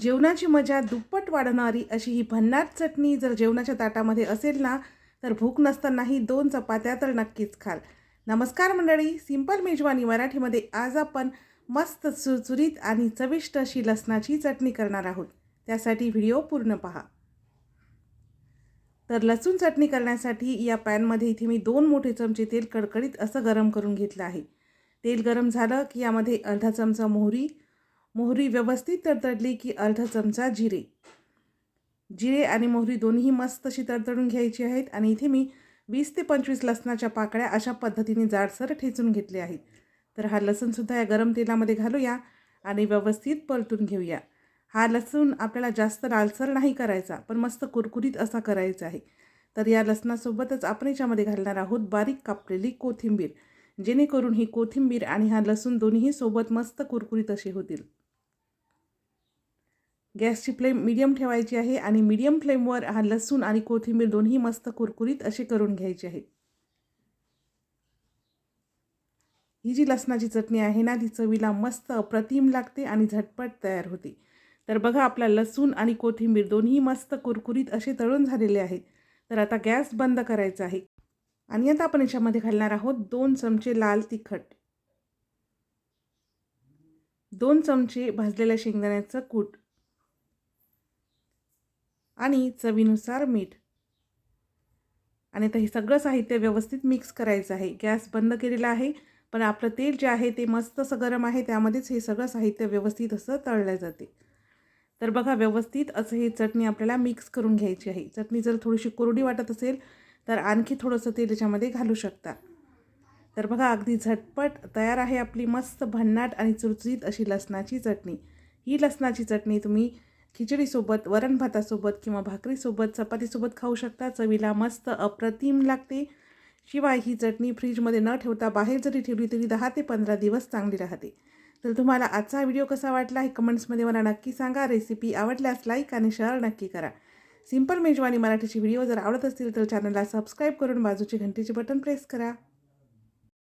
जेवणाची मजा दुप्पट वाढवणारी अशी ही भन्नाट चटणी जर जेवणाच्या ताटामध्ये असेल ना तर भूक नसतानाही दोन चपात्या तर नक्कीच खाल. नमस्कार मंडळी सिंपल मेजवानी मराठीमध्ये आज आपण मस्त चुरचुरीत आणि चविष्ट अशी लसणाची चटणी करणार आहोत. त्यासाठी व्हिडिओ पूर्ण पहा. तर लसूण चटणी करण्यासाठी या पॅनमध्ये इथे मी दोन मोठे चमचे तेल कडकडीत असं गरम करून घेतलं आहे. तेल गरम झालं की यामध्ये अर्धा चमचा मोहरी मोहरी व्यवस्थित तडतडली की अर्धा चमचा जिरे. जिरे आणि मोहरी दोन्ही मस्त अशी तडतडून घ्यायची आहेत आणि इथे मी वीस ते पंचवीस लसणाच्या पाकळ्या अशा पद्धतीने जाडसर ठेचून घेतले आहेत. तर हा लसूणसुद्धा या गरम तेलामध्ये घालूया आणि व्यवस्थित परतून घेऊया. हा लसूण आपल्याला जास्त लालसर नाही करायचा पण मस्त कुरकुरीत असा करायचा आहे. तर या लसणासोबतच आपण याच्यामध्ये घालणार आहोत बारीक कापलेली कोथिंबीर. जेणेकरून ही कोथिंबीर आणि हा लसूण दोन्ही सोबत मस्त कुरकुरीत असे होतील. गॅसची फ्लेम मिडियम ठेवायची आहे आणि मिडियम फ्लेमवर हा लसूण आणि कोथिंबीर दोन्ही मस्त कुरकुरीत असे करून घ्यायचे आहे. ही जी लसणाची चटणी आहे ना ती चवीला मस्त अप्रतिम लागते आणि झटपट तयार होते. तर बघा आपला लसूण आणि कोथिंबीर दोन्ही मस्त कुरकुरीत असे तळून झालेले आहेत. तर आता गॅस बंद करायचा आहे. आणि आता आपण याच्यामध्ये घालणार आहोत दोन चमचे लाल तिखट. दोन चमचे भाजलेल्या शेंगदाण्याचं कूट. आणि चवीनुसार मीठ. आणि आता हे सगळं साहित्य व्यवस्थित मिक्स करायचं आहे. गॅस बंद केलेला आहे पण आपलं तेल जे आहे ते मस्त असं गरम आहे त्यामध्येच हे सगळं साहित्य व्यवस्थित असं तळलं जाते. तर बघा व्यवस्थित असं ही चटणी आपल्याला मिक्स करून घ्यायची आहे. चटणी जर थोडीशी कोरडी वाटत असेल तर आणखी थोडंसं तेल याच्यामध्ये घालू शकता. तर बघा अगदी झटपट तयार आहे आपली मस्त भन्नाट आणि चुरचुरीत अशी लसणाची चटणी. ही लसणाची चटणी तुम्ही खिचडीसोबत वरण भातासोबत किंवा भाकरीसोबत चपातीसोबत खाऊ शकता. चवीला मस्त अप्रतिम लागते. शिवाय ही चटणी फ्रीजमध्ये न ठेवता बाहेर जरी ठेवली तरी दहा ते पंधरा दिवस चांगली राहते. तर तुम्हाला आजचा व्हिडिओ कसा वाटला हे कमेंट्समध्ये मला नक्की सांगा. रेसिपी आवडल्यास लाईक आणि शेअर नक्की करा. सिंपल मेजवानी मराठीची व्हिडिओ जर आवडत असतील तर चॅनलला सबस्क्राईब करून बाजूची घंटीचे बटन प्रेस करा.